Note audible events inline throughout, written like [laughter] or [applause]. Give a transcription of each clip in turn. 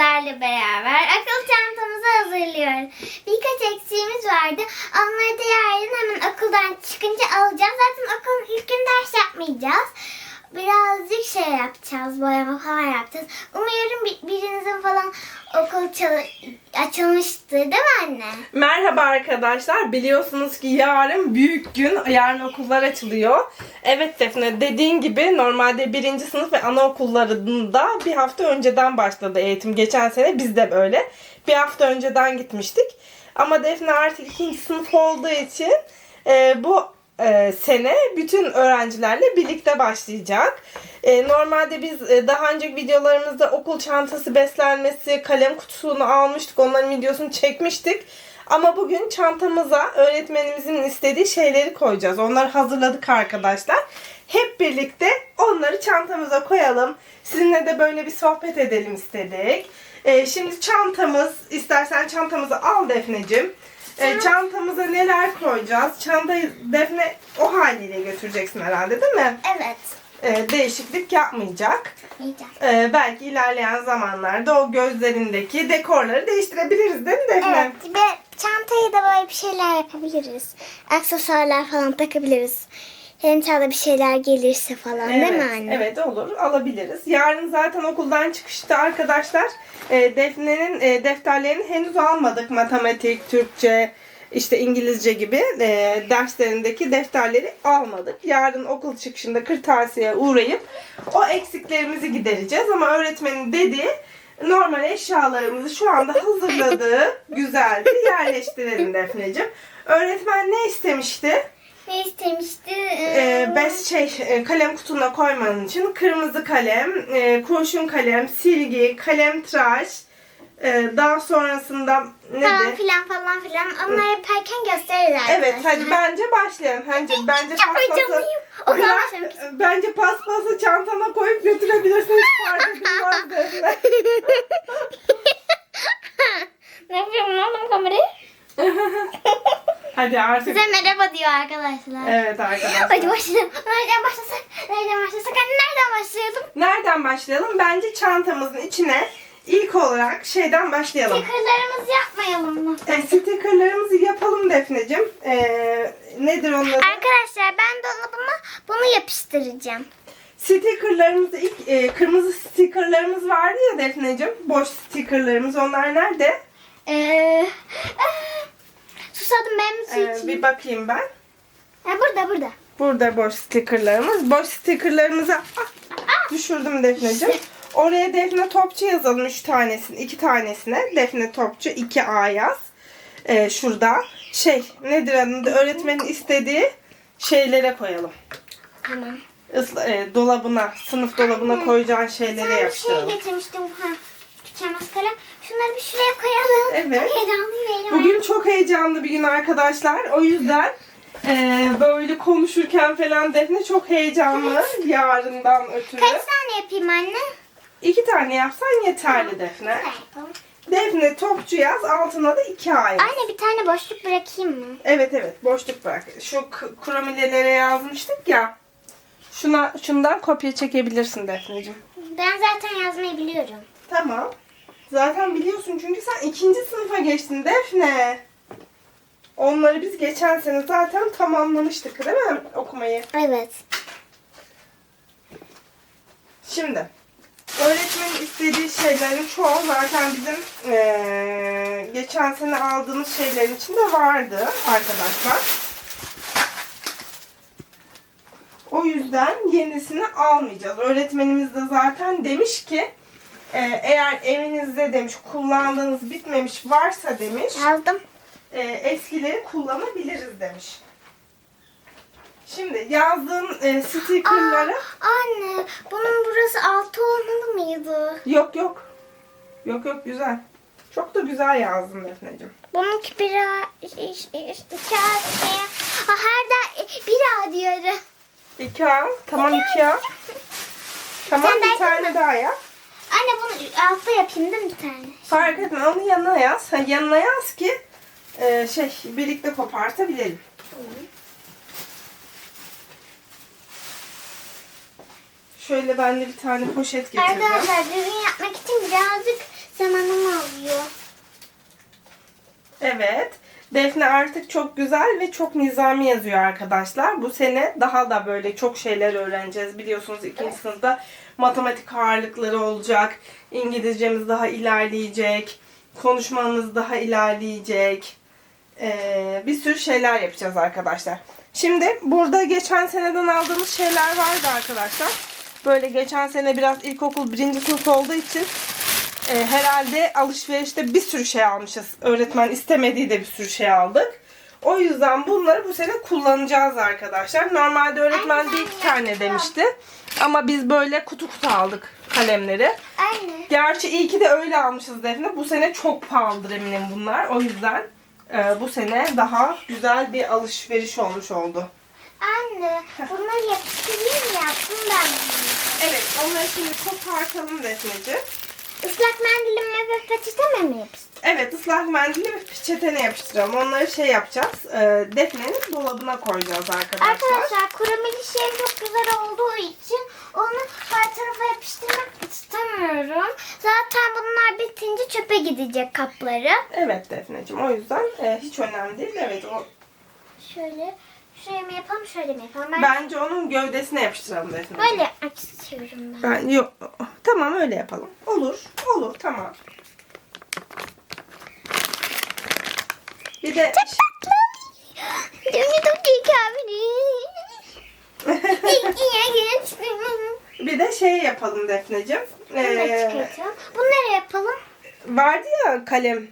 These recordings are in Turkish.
sizlerle beraber akıl çantamızı hazırlıyoruz. Birkaç eksiğimiz vardı. Onları da yarın hemen okuldan çıkınca alacağız. Zaten okulun ilk gün ders yapmayacağız. Birazcık şey yapacağız, boyama falan yapacağız. Umuyorum bir- birinizin falan okul açılmıştır değil mi anne? Merhaba arkadaşlar. Biliyorsunuz ki yarın büyük gün. Yarın okullar açılıyor. Evet Defne dediğin gibi normalde birinci sınıf ve anaokullarında bir hafta önceden başladı eğitim. Geçen sene biz de böyle. Bir hafta önceden gitmiştik. Ama Defne artık ikinci sınıf olduğu için e, bu e, sene bütün öğrencilerle birlikte başlayacak. E, normalde biz e, daha önceki videolarımızda okul çantası beslenmesi, kalem kutusunu almıştık. Onların videosunu çekmiştik. Ama bugün çantamıza öğretmenimizin istediği şeyleri koyacağız. Onları hazırladık arkadaşlar. Hep birlikte onları çantamıza koyalım. Sizinle de böyle bir sohbet edelim istedik. E, şimdi çantamız, istersen çantamızı al Defneciğim. E, çantamıza neler koyacağız? Çantayı Defne o haliyle götüreceksin herhalde değil mi? Evet. E, değişiklik yapmayacak. Yiyeceğim. E, belki ilerleyen zamanlarda o gözlerindeki dekorları değiştirebiliriz değil mi Defne? Evet ve çantaya da böyle bir şeyler yapabiliriz. Aksesuarlar falan takabiliriz. Hem bir şeyler gelirse falan değil mi anne? Evet olur alabiliriz. Yarın zaten okuldan çıkışta arkadaşlar e, Defne'nin e, defterlerini henüz almadık. Matematik, Türkçe, işte İngilizce gibi e, derslerindeki defterleri almadık. Yarın okul çıkışında kırtasiyeye uğrayıp o eksiklerimizi gidereceğiz. Ama öğretmenin dediği normal eşyalarımızı şu anda hazırladığı [laughs] güzelce yerleştirelim Defneciğim. Öğretmen ne istemişti? Ne istemişti? Ee, bez şey e, kalem kutuna koymanın için kırmızı kalem, e, kurşun kalem, silgi, kalem tıraş, e, daha sonrasında falan nedir? filan falan filan. Onları yaparken gösteririz Evet arkadaşlar. hadi bence başlayalım. Bence bence Çok paspası heyecanlıyım. O bence paspası çantana koyup götürebilirsin. Hiç fark [laughs] edilmez ne yapıyorum oğlum kamerayı? [laughs] Hadi artık. Size merhaba diyor arkadaşlar. Evet arkadaşlar. Hadi başlayalım. Nereden başlasak? Nereden başlasak? Anne nereden başlayalım? Nereden başlayalım? Bence çantamızın içine ilk olarak şeyden başlayalım. Stickerlarımızı yapmayalım mı? E, stikerlerimizi yapalım Defneciğim. E, nedir adı? Arkadaşlar ben dolabıma bunu yapıştıracağım. Stikerlerimizi ilk e, kırmızı stikerlerimiz vardı ya Defneciğim. Boş stikerlerimiz onlar nerede? Ee, ee, susadım ben su E, içeyim. bir bakayım ben. Ha, burada burada. Burada boş stikerlerimiz. Boş stikerlerimizi ah, düşürdüm Defneciğim. Oraya Defne Topçu yazalım 3 tanesini, 2 tanesine. Defne Topçu 2A yaz. E, şurada. Şey nedir adı? Öğretmenin istediği şeylere koyalım. Tamam. Isla, e, dolabına, sınıf dolabına koyacağın şeylere Sana bir şey yapıştıralım. getirmiştim. Ha. Kalem. Şunları bir şuraya koyalım. Evet. Çok heyecanlıyım. Bugün çok heyecanlı bir gün arkadaşlar. O yüzden e, böyle konuşurken falan Defne çok heyecanlı yarından ötürü. Kaç tane yapayım anne? İki tane yapsan yeterli Defne. Ne yapalım? Defne topçu yaz altına da iki ay. Anne bir tane boşluk bırakayım mı? Evet evet boşluk bırak. Şu k- kromilelere yazmıştık ya. Şuna şundan kopya çekebilirsin Defneciğim. Ben zaten yazmayı biliyorum. Tamam. Zaten biliyorsun çünkü sen ikinci sınıfa geçtin Defne. Onları biz geçen sene zaten tamamlamıştık değil mi okumayı? Evet. Şimdi öğretmenin istediği şeylerin çoğu zaten bizim eee, geçen sene aldığımız şeylerin içinde vardı arkadaşlar. O yüzden yenisini almayacağız. Öğretmenimiz de zaten demiş ki eee, eğer evinizde demiş kullandığınız bitmemiş varsa demiş Yazdım. eee, eskileri kullanabiliriz demiş. Şimdi yazdığın eee stikerleri Aa, anne bunun burası altı olmalı mıydı? Yok yok. Yok yok güzel. Çok da güzel yazdın Defneciğim. Bununki bir A, iki A, Ha, her da bir A diyorum. İki A. Tamam iki A. Tamam Sen bir de- tane daha yaz. Anne bunu altta yapayım değil mi bir tane? Fark etme onu yanına yaz. Ha, yanına yaz ki e, şey birlikte kopartabilelim. Şöyle ben de bir tane poşet getirdim. Arkadaşlar düzgün yapmak için birazcık Zamanımı alıyor. Evet. Defne artık çok güzel ve çok nizami yazıyor arkadaşlar. Bu sene daha da böyle çok şeyler öğreneceğiz. Biliyorsunuz ikinci sınıfta matematik ağırlıkları olacak. İngilizcemiz daha ilerleyecek. Konuşmamız daha ilerleyecek. Ee, bir sürü şeyler yapacağız arkadaşlar. Şimdi burada geçen seneden aldığımız şeyler vardı arkadaşlar. Böyle geçen sene biraz ilkokul birinci sınıf olduğu için e, herhalde alışverişte bir sürü şey almışız. Öğretmen istemediği de bir sürü şey aldık. O yüzden bunları bu sene kullanacağız arkadaşlar. Normalde öğretmen bir iki tane demişti. Ama biz böyle kutu kutu aldık kalemleri. Anne. Gerçi iyi ki de öyle almışız Defne. Bu sene çok pahalıdır eminim bunlar. O yüzden e, bu sene daha güzel bir alışveriş olmuş oldu. Anne. Bunları yapıştırayım mı? Yaptım ben. Evet onları şimdi kopartalım Defneciğim. Islak mendilime ve peçeteme mi yapıştırayım? Evet ıslak mendili ve peçetene yapıştıralım. Onları şey yapacağız. E, Defne'nin dolabına koyacağız arkadaşlar. Arkadaşlar kurameli şey çok güzel olduğu için onu her tarafa yapıştırmak istemiyorum. Zaten bunlar bitince çöpe gidecek kapları. Evet Defneciğim o yüzden e, hiç önemli değil. Evet o Şöyle şöyle mi yapalım şöyle mi yapalım? Ben bence onun gövdesine yapıştıralım Defne. böyle istiyorum ben. Ben yok tamam öyle yapalım. Olur. Olur tamam. Bir de Şimdi çok [laughs] bir de şey yapalım Defneciğim. Ee, Bunları yapalım. vardı ya kalem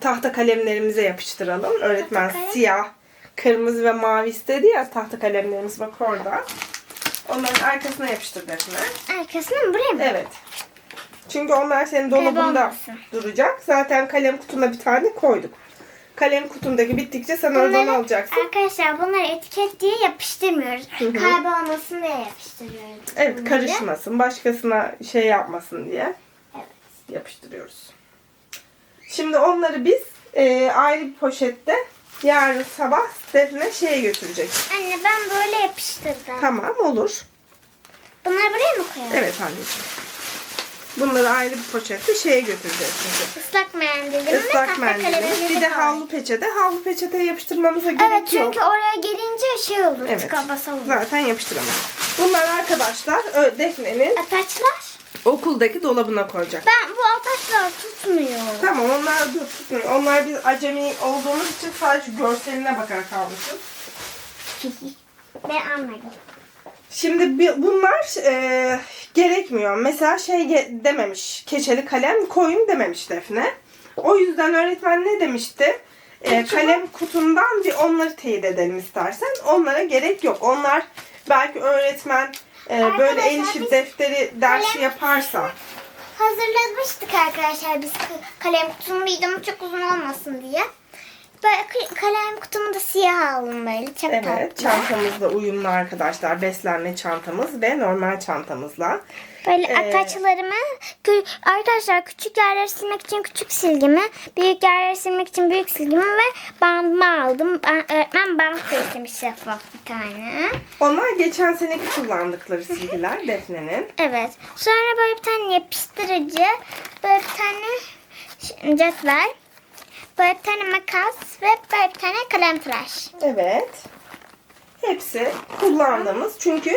tahta kalemlerimize yapıştıralım. Öğretmen Tahta kalem? siyah, kırmızı ve mavi istedi ya tahta kalemlerimiz bak orada. Onların arkasına yapıştır Defne. Arkasına mı buraya mı? Evet. Çünkü onlar senin dolabında duracak. Zaten kalem kutuna bir tane koyduk. Kalem kutundaki bittikçe sen oradan Bunları- alacaksın. Arkadaşlar bunları etiket diye yapıştırmıyoruz. Kaybolmasın diye yapıştırıyoruz. Evet bunları. karışmasın. Başkasına şey yapmasın diye Evet. yapıştırıyoruz. Şimdi onları biz e, ayrı bir poşette yarın sabah Defne şeye götürecek. Anne ben böyle yapıştırdım. Tamam olur. Bunları buraya mı koyalım? Evet anneciğim. Bunları ayrı bir poşette şeye götüreceğiz çünkü. Islak mendilimi Islak kalemimizi Bir de havlu peçete. Havlu peçete yapıştırmamıza gerek Evet yok. çünkü oraya gelince şey olur. Evet. Tıka basa olur. Zaten yapıştıramam. Bunlar arkadaşlar Defne'nin Ataçlar. Okuldaki dolabına koyacak. Ben bu ataçlar tutmuyor. Tamam onlar dur tutmuyor. Onlar biz acemi olduğumuz için sadece görseline bakar kalmışız. ben anladım. Şimdi bunlar e, gerekmiyor. Mesela şey ge- dememiş. Keçeli kalem koyun dememiş Defne. O yüzden öğretmen ne demişti? E, kalem kutundan bir onları teyit edelim istersen. Onlara gerek yok. Onlar belki öğretmen e, böyle el işi defteri dersi kalem yaparsa. Hazırlamıştık arkadaşlar biz k- kalem kutumu videomu çok uzun olmasın diye. Böyle k- kalem kutumu da siyah aldım böyle çok Evet, tatlı. çantamızla uyumlu arkadaşlar. Beslenme çantamız ve normal çantamızla. Böyle Ee, ataçlarımı arkadaşlar küçük yerleri silmek için küçük silgimi, büyük yerleri silmek için büyük silgimi ve bandımı aldım. Ben, öğretmen bant da istemiş şeffaf bir tane. Onlar geçen seneki kullandıkları silgiler [laughs] Defne'nin. Evet. Sonra böyle bir tane yapıştırıcı, böyle bir tane cetvel, böyle bir tane makas ve böyle bir tane kalem tıraş. Evet. Hepsi kullandığımız çünkü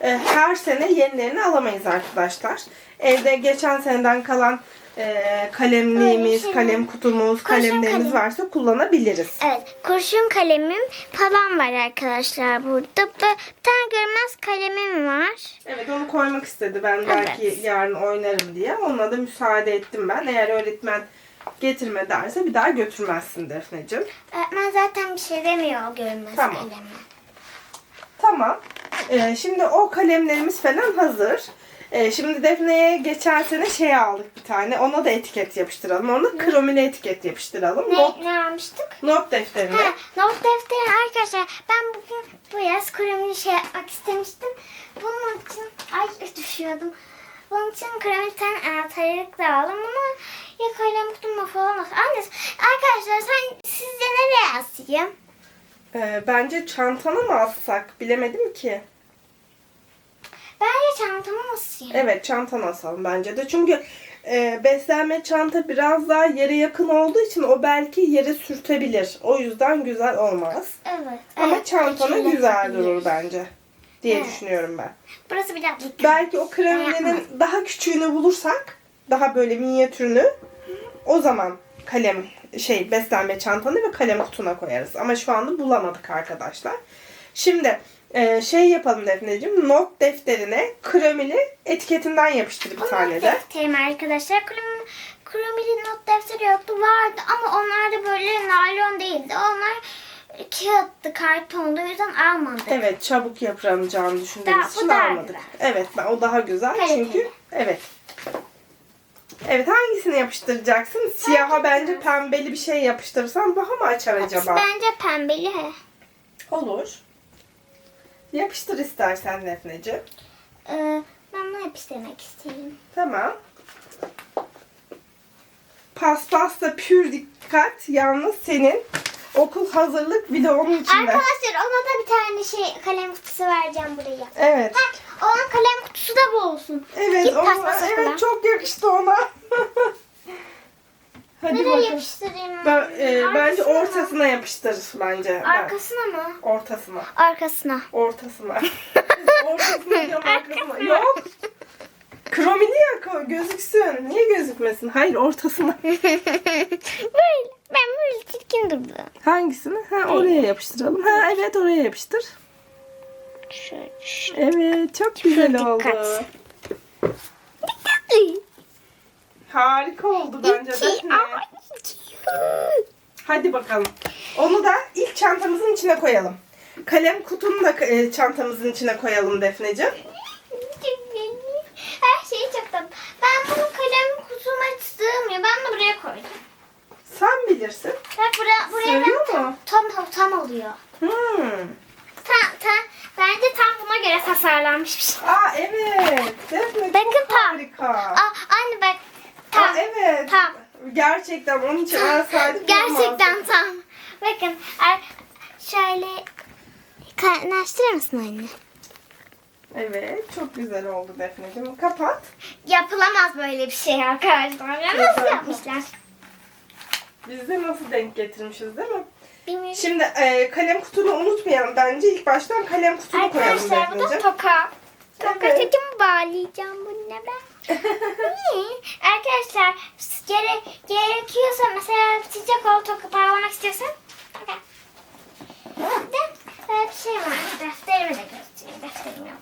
e, her sene yenilerini alamayız arkadaşlar. Evde geçen seneden kalan e, kalemliğimiz, Öyle şey kalem kutumuz, Kurşun kalemlerimiz kalem. varsa kullanabiliriz. Evet, kurşun kalemim falan var arkadaşlar burada. Bir tane görmez kalemim var. Evet onu koymak istedi. Ben belki Evet. yarın oynarım diye. Ona da müsaade ettim ben. Eğer öğretmen getirme derse bir daha götürmezsin Defneciğim. Öğretmen zaten bir şey demiyor o görmez Tamam. kaleme. Tamam. Ee, şimdi o kalemlerimiz falan hazır. Ee, şimdi Defne'ye geçen sene şey aldık bir tane. Ona da etiket yapıştıralım. Ona kromili etiket yapıştıralım. Not, Ne, ne almıştık? not defterine. Ha, not defteri arkadaşlar. Ben bugün bu yaz kremli şey yapmak istemiştim. Bunun için ay düşüyordum. Bunun için kremli tane anahtarlık da aldım ama ya kalem falan olsun. Anne arkadaşlar sen sizce nereye asayım? Ee, bence çantana mı assak? Bilemedim ki. Bence çantamı asayım. Evet çantana asalım bence de. Çünkü e, beslenme çanta biraz daha yere yakın olduğu için o belki yere sürtebilir. O yüzden güzel olmaz. Evet. Ama evet, çantana kirletebilir. güzel durur bence diye Evet. düşünüyorum ben. Burası biraz dikkat. Belki o kremlerin daha küçüğünü bulursak, daha böyle minyatürünü o zaman kalem şey beslenme çantanı ve kalem kutuna koyarız. Ama şu anda bulamadık arkadaşlar. Şimdi e, şey yapalım Defneciğim. Not defterine kremili etiketinden yapıştır bir tane de. Defterim arkadaşlar. Krom, kromili not defteri yoktu. Vardı ama onlar da böyle naylon değildi. Onlar kağıttı, kartondu. O yüzden almadık. Evet çabuk yıpranacağını Daha- düşündüğümüz bu için daha almadık. güzel. Evet o daha güzel Kaliteli. çünkü evet. Evet hangisini yapıştıracaksın? Siyaha bence pembeli bir şey yapıştırırsan daha mı açar acaba? Bence pembeli. Olur. Yapıştır istersen Defneciğim. Ee, ben bunu yapıştırmak istedim. Tamam. Paspasla pür dikkat. Yalnız senin okul hazırlık videonun içinde. Arkadaşlar ona da bir tane şey kalem kutusu vereceğim buraya. Evet. Ha, onun kalem kutusu da bu olsun. Evet, Git ona, evet kullan. çok yakıştı ona. Hadi Nereye bakalım. yapıştırayım? Ben, e, bence Arkasına mı? ortasına yapıştır bence. Ben- Arkasına mı? Ortasına. Arkasına. Ortasına. [laughs] ortasına diyorum arkasına. Yok. Kromili ya ko- gözüksün. Niye gözükmesin? Hayır ortasına. [laughs] böyle. Ben böyle çirkin durdum. Hangisini? Ha oraya yapıştıralım. Ha evet oraya yapıştır. Şöyle. Evet çok güzel oldu. Harika oldu bence de. İki, ama iki. Hadi bakalım. Onu da ilk çantamızın içine koyalım. Kalem kutunu da e, çantamızın içine koyalım Defneciğim. Her şeyi tatlı. Ben bunu kalem kutuma sığmıyor. Ben de buraya koydum. Sen bilirsin. Bak buraya, buraya Sığıyor mu? tam, tam, tam oluyor. Hmm. Tam, tam, bence tam buna göre tasarlanmış bir şey. Aa evet. Defne Bakın çok tam. harika. Aa, anne bak. Tam. Aa, evet. Tam. Gerçekten onun için alsaydık Gerçekten tam. Bakın şöyle kaynaştırır mısın anne? Evet çok güzel oldu Defneciğim. Kapat. Yapılamaz böyle bir şey arkadaşlar. Ya nasıl yapmışlar? Biz de nasıl denk getirmişiz değil mi? Bilmiyorum. Şimdi e, kalem kutunu unutmayalım. Bence ilk baştan kalem kutunu koyalım Arkadaşlar bu da toka. Toka Evet. çekimi bağlayacağım bununla ben. Niye? Arkadaşlar gere, gerekiyorsa mesela sıcak ol toka bağlamak istiyorsan. toka. Bir de böyle bir şey var. Defterimi de göstereyim. Defterim yok.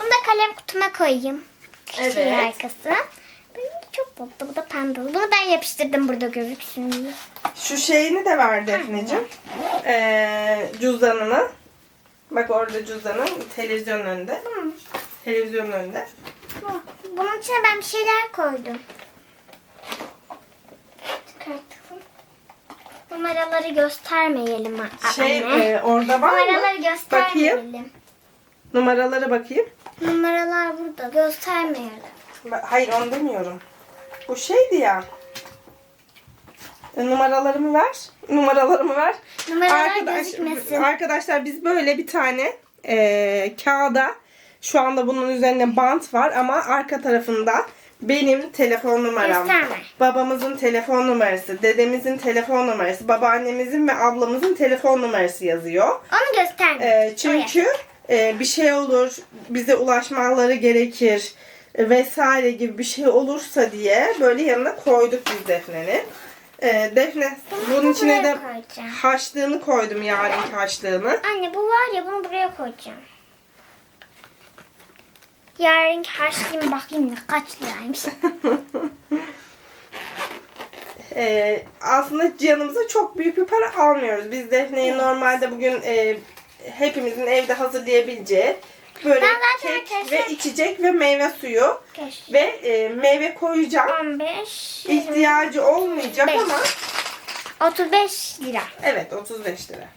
Bunu da kalem kutuma koyayım. Evet. Şey arkası. Böyle çok tatlı. Bu da pandalı. Bunu ben yapıştırdım burada gözüksün diye. Şu şeyini de ver Defneciğim. Ee, cüzdanını. Bak orada cüzdanın televizyonun önünde. Televizyonun önünde. Bunun içine ben bir şeyler koydum. Çıkartalım. Numaraları göstermeyelim a- Şey anne. e, orada var Numaraları mı? göstermeyelim. Bakayım. Numaralara bakayım. Numaralar burada göstermeyelim. Ba- Hayır onu demiyorum. Bu şeydi ya. E, numaralarımı ver. Numaralarımı ver. Numaralar gözükmesin. Arkadaşlar biz böyle bir tane e, kağıda şu anda bunun üzerine bant var ama arka tarafında benim telefon numaram, Gösterme. babamızın telefon numarası, dedemizin telefon numarası, babaannemizin ve ablamızın telefon numarası yazıyor. Onu gösterme. E, çünkü e, bir şey olur, bize ulaşmaları gerekir e, vesaire gibi bir şey olursa diye böyle yanına koyduk biz Defne'nin. E, Defne bunun içine de koyacağım. haşlığını koydum yarınki haşlığını. Anne bu var ya bunu buraya koyacağım. Yarınki harçlığım bakayım ne kaç liraymış. [laughs] E, aslında canımıza çok büyük bir para almıyoruz. Biz Defne'yi normalde bugün e, hepimizin evde hazırlayabileceği böyle Ben zaten kek arkadaşlar- ve içecek ve meyve suyu Keşke. ve e, meyve koyacağım. 15, İhtiyacı olmayacak Beş. ama 35 lira. evet 35 lira.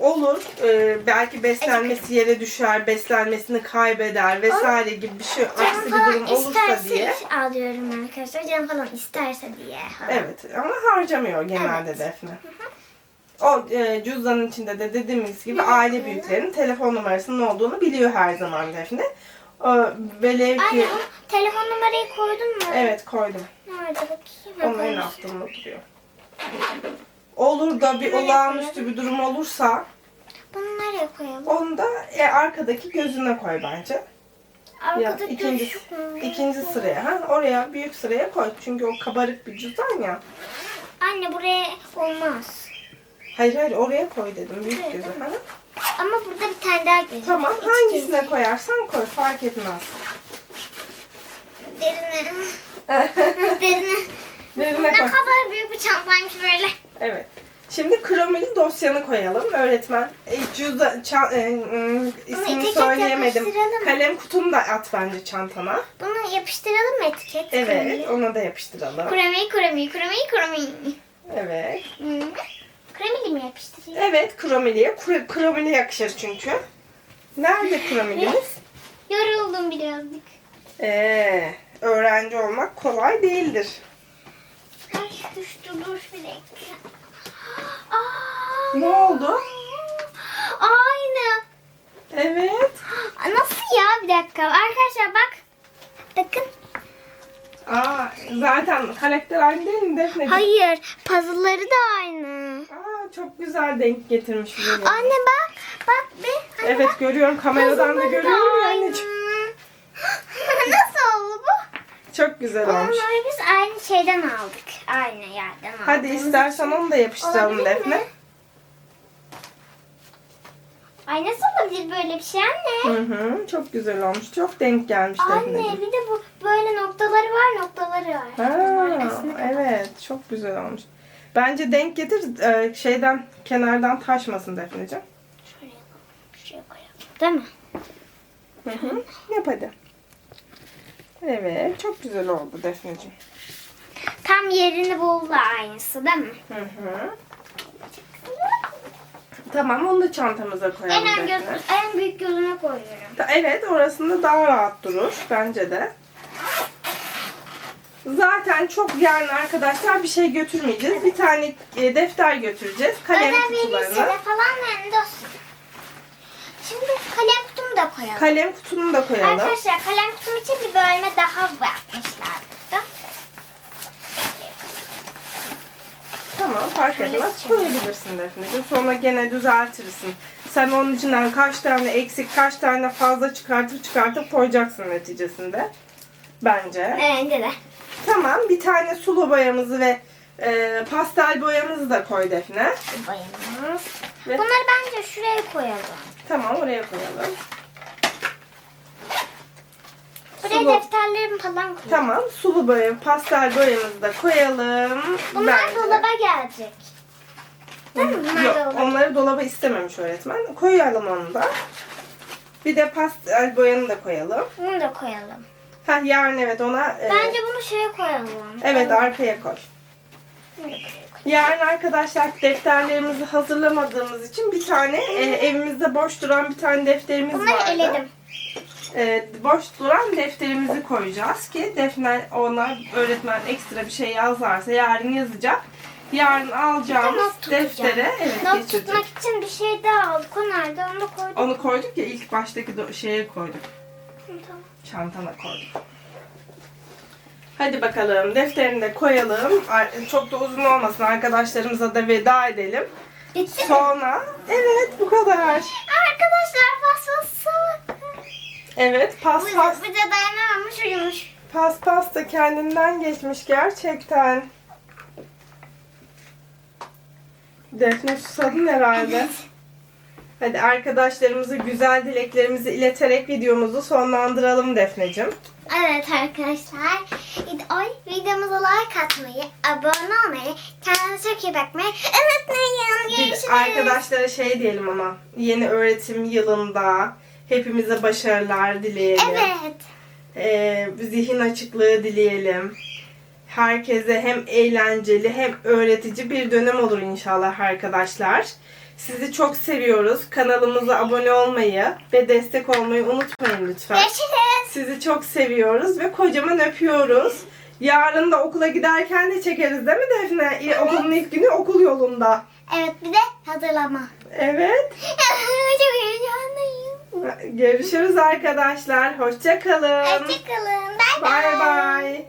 Olur. Ee, belki beslenmesi yere düşer, beslenmesini kaybeder vesaire gibi bir şey aksi bir durum olursa isterse diye. alıyorum arkadaşlar. Canım falan isterse diye. Evet ama harcamıyor genelde Evet. Defne. O e, cüzdanın içinde de dediğimiz gibi aile büyüklerinin telefon numarasının olduğunu biliyor her zaman Defne. O, velev ki... O telefon numarayı koydun mu? Evet koydum. Nerede bakayım? Onun en altında duruyor. Olur da bir olağanüstü bir durum olursa Bunu nereye koyalım? onu da e, arkadaki gözüne koy bence. Ya Arkada ikinci, gözlük mü? ikinci sıraya. Ha, oraya büyük sıraya koy. Çünkü o kabarık bir cüzdan ya. Anne buraya olmaz. Hayır hayır oraya koy dedim büyük gözü. Ha? Ama burada bir tane daha gözlük. Tamam İç hangisine koyarsan koy fark etmez. Derine. [laughs] Derine. Derine Ne koy. kadar büyük bir çantaymış böyle. Evet. Şimdi kromili dosyanı koyalım. Öğretmen e, cüzdan, ça- e, mm, ismini etiket söyleyemedim. yapıştıralım. Kalem kutunu da at bence çantana. Bunu yapıştıralım mı etiket? Evet, ona da yapıştıralım. Kremi, kremi, kremi, kremi. Evet. Hmm. Kremili mi yapıştırayım? Evet, kromiliye. Kro- Kromili yakışır çünkü. Nerede kromilimiz? [laughs] Yoruldum birazcık. Ee, öğrenci olmak kolay değildir. Düştü dur bir dakika. Aa, Ne oldu? Aynı. Evet. Nasıl ya bir dakika. Arkadaşlar bak. Bakın. Aa, zaten karakter aynı değil mi Defneciğim? Hayır. Puzzle'ları da aynı. Aa, çok güzel denk getirmiş buraya. Anne bak. Bak bir. Anne Evet bak. görüyorum kameradan da Puzzle'ları görüyorum ya aynı. anneciğim. Nasıl oldu bu? Çok güzel olmuş. Onları biz aynı şeyden aldık. Aynı yerden aldık. Hadi istersen onu da yapıştıralım Olabilir Defne. mi? Ay nasıl olabilir böyle bir şey anne? Hı hı, çok güzel olmuş. Çok denk gelmiş Anne Defneciğim. bir de bu böyle noktaları var noktaları var. Ha, evet çok güzel olmuş. Bence denk getir e, şeyden kenardan taşmasın Defneciğim. Şuraya koyalım. Şuraya koyalım. Değil mi? Hı hı. Yap hadi. Evet çok güzel oldu Defneciğim. Tam yerini buldu aynısı değil mi? Hı hı. Tamam onu da çantamıza koyalım En, en, göz, en büyük gözüne koyuyorum. Ta- Evet orasında daha rahat durur bence de. Zaten çok yarın arkadaşlar bir şey götürmeyeceğiz. Bir tane e, defter götüreceğiz. Kalem Ödev verirse kutularını. de falan hem dosya. Şimdi kalem kutumu da koyalım. Kalem kutunu da koyalım. Arkadaşlar kalem kutum için bir bölme daha yapmışlar burada. Tamam fark etmez. Koyabilirsin Defne'ciğim. Sonra gene düzeltirsin. Sen onun içinden kaç tane eksik, kaç tane fazla çıkartıp çıkartıp koyacaksın neticesinde. Bence. Evet de. Tamam bir tane sulu boyamızı ve e, pastel boyamızı da koy Defne. Boyamız. Ve- Bunları bence şuraya koyalım. Tamam oraya koyalım. Buraya Sulu. defterlerimi falan koyalım. Tamam sulu boya, pastel boyamızı da koyalım. Bunlar Bence. dolaba gelecek. Değil mi? Bunlar Yok, dolaba. onları dolaba istememiş öğretmen. Koyalım onu da. Bir de pastel boyanı da koyalım. Bunu da koyalım. Ha yarın evet ona e, Bence bunu şuraya koyalım. evet arkaya koy. Yarın arkadaşlar defterlerimizi hazırlamadığımız için bir tane e, evimizde boş duran bir tane defterimiz Bunları vardı. eledim. E, boş duran defterimizi koyacağız ki Defne ona öğretmen ekstra bir şey yazarsa yarın yazacak. Yarın alacağımız tutacağım. deftere evet Not geçirecek. tutmak için bir şey daha aldık. O nerede? Onu koyduk. Onu koyduk ya ilk baştaki şeye koyduk. Tamam. Çantana koyduk. Hadi bakalım defterini de koyalım. Çok da uzun olmasın arkadaşlarımıza da veda edelim. Bitti mi? Sonra evet bu kadar. Arkadaşlar paspası. Evet pas Bu pas bir de dayanamamış uyumuş. pas pas da kendinden geçmiş gerçekten. Defne susadın herhalde. Hadi arkadaşlarımıza güzel dileklerimizi ileterek videomuzu sonlandıralım Defneciğim. Evet arkadaşlar. Ay videomuza like atmayı, abone olmayı, kendinize çok iyi bakmayı unutmayın. Görüşürüz. arkadaşlara şey diyelim ama yeni öğretim yılında hepimize başarılar dileyelim. Evet. Ee, zihin açıklığı dileyelim. Herkese hem eğlenceli hem öğretici bir dönem olur inşallah arkadaşlar. Sizi çok seviyoruz. Kanalımıza abone olmayı ve destek olmayı unutmayın lütfen. Görüşürüz. Sizi çok seviyoruz ve kocaman öpüyoruz. Yarın da okula giderken de çekeriz değil mi Defne? İ- Okulun ilk günü okul yolunda. Evet bir de hazırlama. Evet. [laughs] Çok heyecanlıyım. Görüşürüz arkadaşlar. Hoşça kalın. Hoşça kalın. Bay bay.